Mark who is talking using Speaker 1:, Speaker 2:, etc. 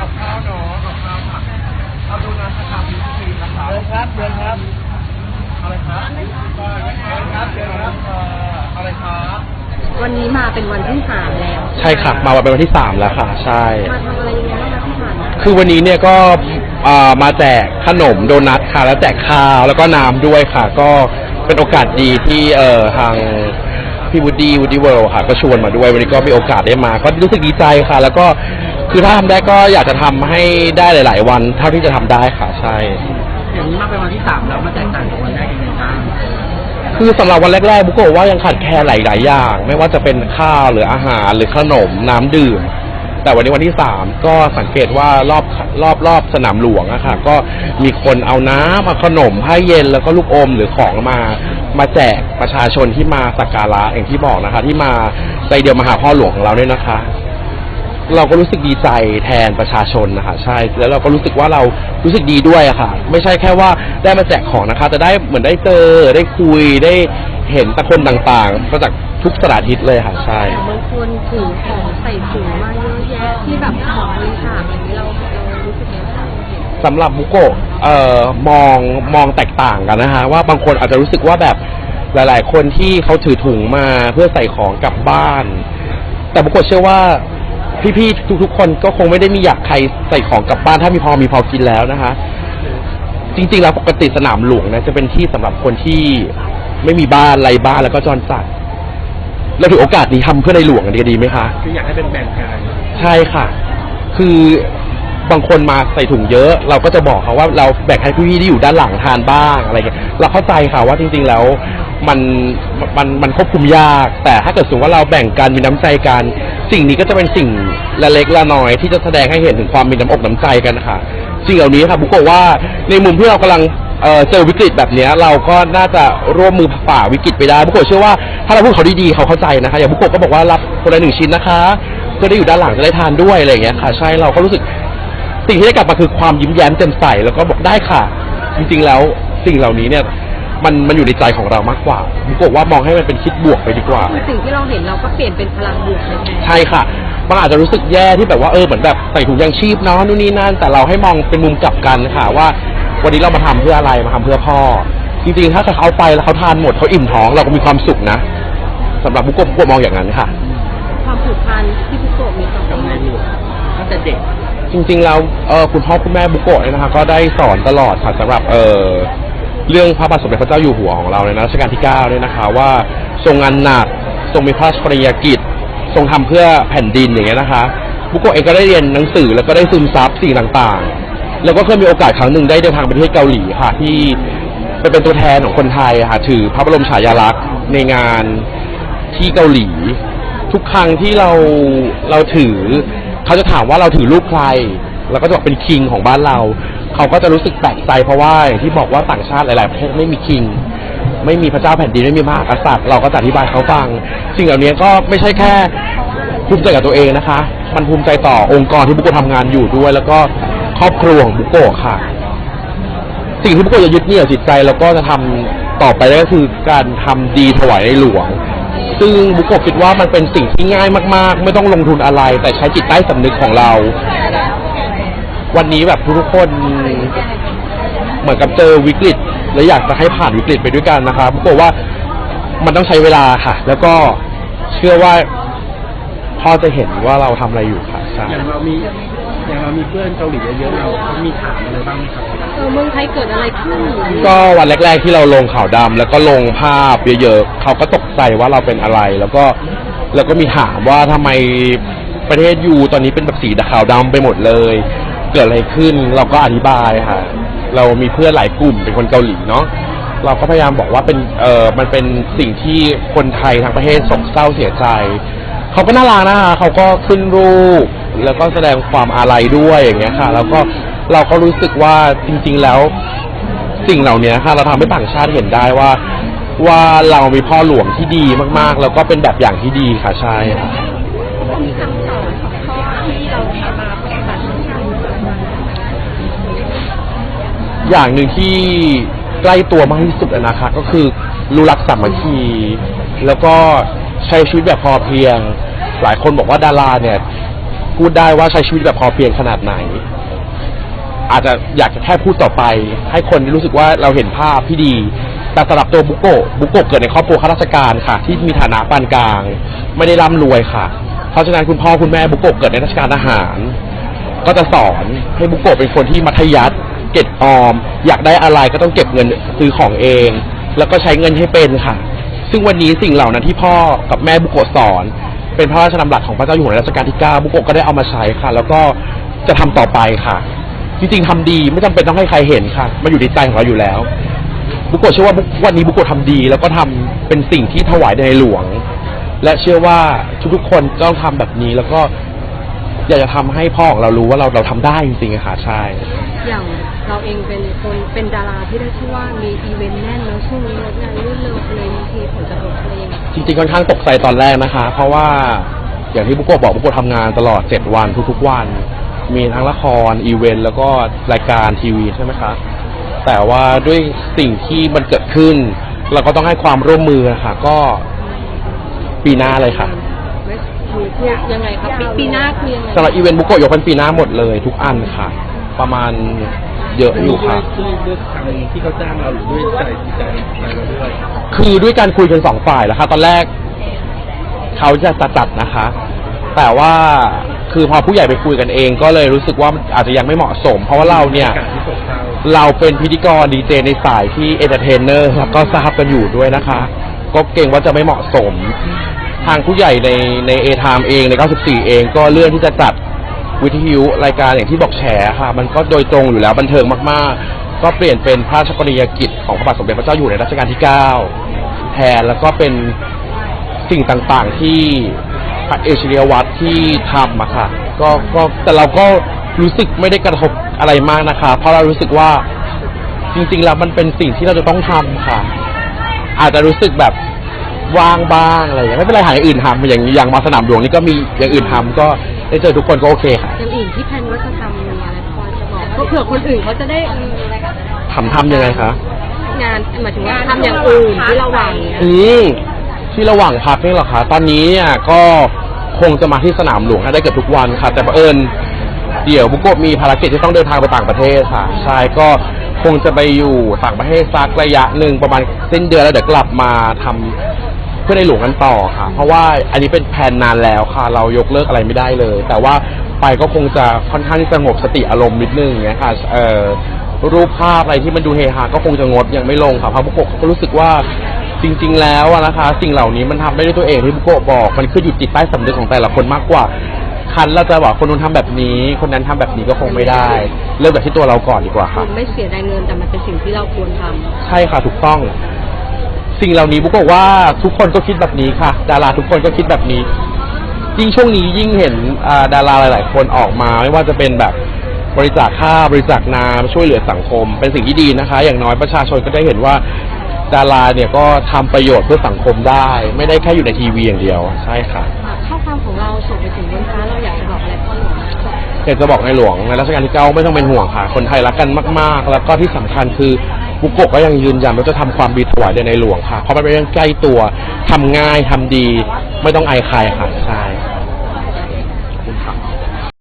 Speaker 1: กับข้าวเนาะกับข้าวค่ะเอาดูนะราคาพิเศษนะคะเดินครับเดินครับอะไรครับเดินครับเดินครับอะไรครับ
Speaker 2: วันนี้มาเป็นวันที่สามแล้ว
Speaker 3: ใช่ค่ะมาเป็นวันที่สามแล้วค่ะ ใช่
Speaker 2: มาทำอะไรยังไงบ้างคะที่ผ่านมา
Speaker 3: คือวันนี้เนี่ยก็มาแจกขนมโดนัทค่ะ แล้วแจกข้าวแล้วก็น้ำด้วยค่ะ ก็เป็นโอกาสดีที่เอ่อทางพี่วูดดี้วูดดี้เวิลด์ค่ะ ก็ชวนมาด้วยวันนี้ก็มีโอกาสได้มา ก็รู้สึกดีใจค่ะ แล้วก็ คือถ้าทำได้ก็อยากจะทำให้ได้หลาย ๆ วัน เท่าที่จะทำได้ค่ะใช่
Speaker 1: อย่างนี้มาเป็นวันที่สามแล้วมาแตกต่างจากวันแรกยังไงบ้าง
Speaker 3: คือสำหรับวันแรกๆบุกโกะว่ายังขาดแคลนหลายๆอย่าง ไม่ว่าจะเป็นข้าวหรืออาหารหรือขนมน้ำดื่ม แต่วันนี้วันที่สามก็สังเกตว่ารอบรอบรอบสนามหลวงอะค่ะก็มีคนเอาน้ำมาขนมผ้าเย็นแล้วก็ลูกอมหรือของมามาแจกประชาชนที่มาสักการะอย่างที่บอกนะคะ ที่มาใจเดียวมาหาพ่อหลวงของเราเนี่ยนะคะ เราก็รู้สึกดีใจแทนประชาชนนะคะใช่แล้วเราก็รู้สึกว่าเรารู้สึกดีด้วยอะค่ะ ไม่ใช่แค่ว่าได้มาแจกของนะคะแต่ได้เหมือนได้เจอได้คุยได้เห็นตะคนต่างๆมาจากทุกสถานทิศเลยค่ะใช่
Speaker 2: แต่บางคนถือของใส่ถุงมาเยอะแยะที่แบบของบริจาคอย่างนี้เราเรารู้สึกยังไงบ้าง
Speaker 3: สำหรับบุโกะเอ่อมองมองแตกต่างกันนะฮะว่าบางคนอาจจะรู้สึกว่าแบบหลาย ๆ คนที่เขาถือถุงมาเพื่อใส่ของกลับบ้าน แต่บุโกะเชื่อว่า พี่ๆทุกๆคนก็คงไม่ได้มีอยากใครใส่ของกลับบ้านถ้ามีพอมีพอกินแล้วนะคะ จริงๆแล้วปกติสนามหลวงนะจะเป็นที่สำหรับคนที่ไม่มีบ้านไรบ้านแล้วก็จรจัดเราถือโอกาสนี้ทำเพื่อในหลวงกันดีดีไหมคะ
Speaker 1: คืออยากให้เป็นแบ่งกัน
Speaker 3: ใช่ค่ะ คือ บางคนมาใส่ถุงเยอะ เราก็จะบอกเขาว่าเราแบ่งให้พี่ๆที่อยู่ด้านหลังทานบ้างอะไรเงี้ยเราเข้าใจค่ะว่าจริงๆแล้วมันมันมันควบคุมยาก แต่ถ้าเกิดสมมติว่าเราแบ่งกันมีน้ำใจกัน สิ่งนี้ก็จะเป็นสิ่งละเล็กละน้อยที่จะแสดงให้เห็นถึงความมีน้ำอกน้ำใจกันค่ะสิ่งเหล่านี้ค่ะบุกบอกว่าในมุมที่เรากำลังเอ่อเจอวิกฤตแบบเนี้ยเราก็น่าจะร่วมมือฝ่าวิกฤตไปได้บุกโกะเชื่อว่าถ้าเราพูดเขาดีๆเขาเข้าใจนะคะอย่างบุกโกะก็บอกว่ารับคนละหนึ่งชิ้นนะคะเพื่อได้อยู่ด้านหลังจะได้ทานด้วยอะไรอย่างเงี้ยค่ะ ใช่เราก็รู้สึก สิ่งที่ได้กลับมาคือความยิ้มแย้มแจ่มใสแล้วก็บอกได้ค่ะ จริงๆแล้วสิ่งเหล่านี้เนี่ยมันมันอยู่ในใจของเรามากกว่าบุกโกะว่ามองให้มันเป็นคิดบวกไปดีกว่า
Speaker 2: คือสิ่งที่เราเห็นเราก็เปลี่ยนเป็นพลังบวกเลยไง
Speaker 3: ใช่ค่ะมันอาจจะรู้สึกแย่ที่แบบว่าเออเหมือนแบบใส่ถุงยางชีพเนาะนู่นนี่นั่น แต่เราให้มองเป็นมุมกลับกันค่ะว่า วันนี้เรามาทำเพื่ออะไรมาทำเพื่อพ่อ จริงๆ ถ้าเขาไปแล้วเขาทานหมดเขาอิ่มท้องเราก็มีความสุขนะสำหรับบุกโกะบุกโกะมองอย่างนั้นค่ะ
Speaker 2: ความผูกพันที่พี่โก
Speaker 3: จริงๆแล้วเออคุณพ่อคุณแม่บุโกะเนี่ยนะคะก็ได้สอนตลอดค่ะสำหรับเออเรื่องพระบาทสมเด็จพระเจ้าอยู่หัวของเราในรัชกาลที่ 9 เนี่ยนะคะ ว่าทรงงานหนักทรงมีพระราชกรณียกิจ ทรงทำเพื่อแผ่นดินอย่างเงี้ยนะคะบุโกะเองก็ได้เรียนหนังสือแล้วก็ได้ซึมซับสิ่งต่างๆ แล้วก็เคยมีโอกาสครั้งหนึ่งได้เดินทางไปประเทศเกาหลีค่ะที่ไปเป็นตัวแทนของคนไทยค่ะถือพระบรมฉายาลักษณ์ในงานที่เกาหลี ทุกครั้งที่เราเราถือ เขาจะถามว่าเราถือรูปใคร แล้วก็จะบอกเป็นคิงของบ้านเรา เขาก็จะรู้สึกแปลกใจเพราะว่าอย่างที่บอกว่าต่างชาติหลาย ๆ ประเทศไม่มีคิง ไม่มีพระเจ้าแผ่นดินไม่มีมหากษัตริย์ เราก็จะอธิบายเขาฟัง สิ่งเหล่านี้ก็ไม่ใช่แค่ภูมิใจกับตัวเองนะคะ มันภูมิใจต่อองค์กรที่บุโกะทำงานอยู่ด้วย แล้วก็ครอบครัวของบุโกะค่ะ สิ่งที่บุโกะจะยึดเหนี่ยวจิตใจแล้วก็จะทำต่อไปได้ก็คือการทำดีถวายในหลวง ซึ่งบุกโกะคิดว่ามันเป็นสิ่งที่ง่ายมากๆ ไม่ต้องลงทุนอะไร แต่ใช้จิตใต้สำนึกของเรา วันนี้แบบทุกๆคนเหมือนกับเจอวิกฤต และอยากจะให้ผ่านวิกฤตไปด้วยกันนะครับบุกโกะว่ามันต้องใช้เวลาค่ะ แล้วก็เชื่อว่าพ่อจะเห็นว่าเราทำอะไรอยู่ค่ะใช่
Speaker 1: อย่างเรามี อย่างเรามีเพื่อนเกาหลีเยอะๆเราเขามีถามอะไรบ้างไหมครับ
Speaker 2: เออเมืองไทยเกิดอะไรขึ้น
Speaker 3: ก็วันแรก ๆที่เราลงข่าวดำแล้วก็ลงภาพเยอะๆเขาก็ตกใจว่าเราเป็นอะไร แล้วก็แล้วก็มีถามว่าทำไมประเทศยูตอนนี้เป็นแบบสีขาวดำไปหมดเลย เกิดอะไรขึ้นเราก็อธิบายค่ะ เรามีเพื่อนหลายกลุ่มเป็นคนเกาหลีเนาะเราก็พยายามบอกว่าเป็นเออมันเป็นสิ่งที่คนไทยทั้งประเทศโศกเศร้าเสียใจเขาก็น่ารักนะคะเขาก็ขึ้นรูป แล้วก็แสดงความอาลัยด้วยอย่างเงี้ยค่ะ แล้วก็เราก็รู้สึกว่าจริง ๆ แล้วสิ่งเหล่านี้ค่ะ เราทำให้ต่างชาติเห็นได้ว่า ว่าเรามีพ่อหลวงที่ดีมาก ๆ แล้วก็เป็นแบบอย่างที่ดีค่ะใช่ค่ะ
Speaker 2: มีคำสอนของพ่อที่เรานำมาปฏิบัติในชีวิตประจำวัน
Speaker 3: อย่างหนึ่งที่ใกล้ตัวมากที่สุดอะนะคะก็คือรู้รักสามัคคีแล้วก็ใช้ชีวิตแบบพอเพียง หลายคนบอกว่าดาราเนี่ยก พูดได้ว่าใช้ชีวิตแบบพอเพียงขนาดไหน อาจจะอยากจะแค่พูดต่อไป ให้คนรู้สึกว่าเราเห็นภาพที่ดี แต่สำหรับตัวบุโกะบุโกะเกิดในครอบครัวข้าราชการค่ะ ที่มีฐานะปานกลาง ไม่ได้ร่ำรวยค่ะ เพราะฉะนั้นคุณพ่อคุณแม่บุโกะเกิดในราชการทหาร ก็จะสอนให้บุโกะเป็นคนที่มัธยัสถ์เก็บออม อยากได้อะไรก็ต้องเก็บเงินซื้อของเอง แล้วก็ใช้เงินให้เป็นค่ะ ซึ่งวันนี้สิ่งเหล่านั้นที่พ่อกับแม่บุโกะสอน เป็นพระราชดำรัสของพระเจ้าอยู่หัวรัชกาลที่ 9 บุโกะก็ได้เอามาใช้ค่ะ แล้วก็จะทำต่อไปค่ะ จริงๆทำดีไม่จำเป็นต้องให้ใครเห็นค่ะ มันอยู่ในใจของเราอยู่แล้ว บุโกะเชื่อว่าบุวันนี้บุโกะทำดี แล้วก็ทำเป็นสิ่งที่ถวายในหลวง และเชื่อว่าทุกๆคนต้องทำแบบนี้แล้วก็ อยากจะทำให้พ่อของเรารู้ว่าเราเราทำได้จริงๆอะค่ะใช่
Speaker 2: อย่างเราเองเป็นคนเป็นดาราที่ได้ชื่อว่ามีอีเวนต์แน่นแล้วช่วงนี้งดงานเลื่อนเร็วเลยมีทีผลกระทบอะไรยังไง
Speaker 3: จริงๆค่อนข้างตกใจตอนแรกนะคะ เพราะว่าอย่างที่บุโกะบอกบุโกะทำงานตลอด 7 วันทุกๆวัน มีทั้งละครอีเวนต์แล้วก็รายการทีวีใช่ไหมคะ แต่ว่าด้วยสิ่งที่มันเกิดขึ้น เราก็ต้องให้ความร่วมมือค่ะก็ปีหน้าเลยค่ะ
Speaker 2: ไม่คือคือยังไงครับปีปีหน้าคือยังไง
Speaker 3: สำหรับอีเวนต์บุโกะยกเป็นปีหน้าหมดเลย ทุกอันค่ะ ประมาณเยอะอยู่ค่ะ
Speaker 1: ด้วยด้วยทางที่เขาจ้างเราหรือด้วยใจใจใจเราด้วย
Speaker 3: คือด้วยการคุยกันสองฝ่ายแล้วค่ะตอนแรก เขาจะจัดจัดนะคะ แต่ว่าคือพอผู้ใหญ่ไปคุยกันเอง ก็เลยรู้สึกว่าอาจจะยังไม่เหมาะสม เพราะว่าเราเนี่ย
Speaker 1: การที่ตกเรา
Speaker 3: เราเป็นพิธีกรดีเจในสายที่เอนเตอร์เทนเนอร์ครับก็ทราบกันอยู่ด้วยนะคะ ก็เกรงว่าจะไม่เหมาะสม ทางผู้ใหญ่ในในเอทามเองใน 94 เองก็เลื่อนที่จะจัดวิทยุรายการอย่างที่บอกแฉค่ะ มันก็โดยตรงอยู่แล้วบันเทิงมากๆ ก็เปลี่ยนเป็นพระราชกรณียกิจของพระบาทสมเด็จพระเจ้าอยู่หัวในรัชกาลที่ 9 แทนแล้วก็เป็นสิ่งต่างๆที่พระเอเชียวัตที่ทำอะค่ะก็ก็แต่เราก็รู้สึกไม่ได้กระทบอะไรมากนะคะ เพราะเรารู้สึกว่าจริงๆแล้วมันเป็นสิ่งที่เราจะต้องทำค่ะ อาจจะรู้สึกแบบ ว่างบ้างอะไรอย่างเงี้ยไม่เป็นไรหาอย่างอื่นทำอย่างอย่างมาสนามหลวงนี่ก็มีอย่างอื่นทำก็ได้เจอทุกคนก็โอเคค่ะ
Speaker 2: อย่างอื่นที่แพลนว่าจะทำมีอะไรพอจะบอกก็เผื่อคนอื่นเขาจะได้
Speaker 3: ทำทำยังไงคะ
Speaker 2: งานหมายถึงว่าทำอย่างอื่นที่เราหวังเนี่ย
Speaker 3: อืมที่ระหว่างพักนี่เหรอคะ ตอนนี้เนี่ยก็คงจะมาที่สนามหลวงให้ได้เกือบทุกวันค่ะ แต่บังเอิญเดี๋ยวบุโกะมีภารกิจที่ต้องเดินทางไปต่างประเทศค่ะ ใช่ก็คงจะไปอยู่ต่างประเทศสักระยะหนึ่งประมาณสิ้นเดือนแล้วเดี๋ยวกลับมาทำ เพื่อในหลวงกันต่อค่ะ เพราะว่าอันนี้เป็นแผนนานแล้วค่ะ เรายกเลิกอะไรไม่ได้เลย แต่ว่าไปก็คงจะค่อนข้างที่สงบสติอารมณ์นิดนึงเงี้ยค่ะเอ่อรูปภาพอะไรที่มันดูเฮฮาก็คงจะงดยังไม่ลงค่ะเพราะบุโกะก็รู้สึกว่าจริง ๆ แล้วอะนะคะ สิ่งเหล่านี้มันทำได้ด้วยตัวเองที่บุโกะบอก มันขึ้นอยู่จิตใต้สำนึกของแต่ละคนมากกว่า คันเราจะบอกคนนู้นทำแบบนี้ คนนั้นทำแบบนี้ก็คงไม่ได้ เริ่มจากที่ตัวเราก่อนดีกว่าค่ะ
Speaker 2: ไม่เสียดายเงินแต่มันเป็นสิ่งที่เราควรทำ
Speaker 3: ใช่ค่ะถูกต้อง สิ่งเหล่านี้บุกบอกว่าทุกคนก็คิดแบบนี้ค่ะ ดาราทุกคนก็คิดแบบนี้ ยิ่งช่วงนี้ยิ่งเห็นอ่าดาราหลาย ๆ คนออกมา ไม่ว่าจะเป็นแบบบริจาคข้าวบริจาคน้ำช่วยเหลือสังคม เป็นสิ่งที่ดีนะคะ อย่างน้อยประชาชนก็ได้เห็นว่าดาราเนี่ยก็ทำประโยชน์เพื่อสังคมได้ ไม่ได้แค่อยู่ในทีวีอย่างเดียวใช่ค่ะ
Speaker 2: ข้อความของเราส่งไปถึงบนฟ้าเราอยากจะบอกอะไรพ่อหลวง
Speaker 3: อยากจะบอกในหลวงในรัชกาลที่เก้าไม่ต้องเป็นห่วงค่ะ คนไทยรักกันมาก ๆ แล้วก็ที่สำคัญคือ บุกโกะก็ยังยืนยันว่าจะทำความดีถวายในหลวงค่ะ เพราะมันเป็นเรื่องใกล้ตัวทำง่ายทำดี ไม่ต้องอายใครค่ะใช่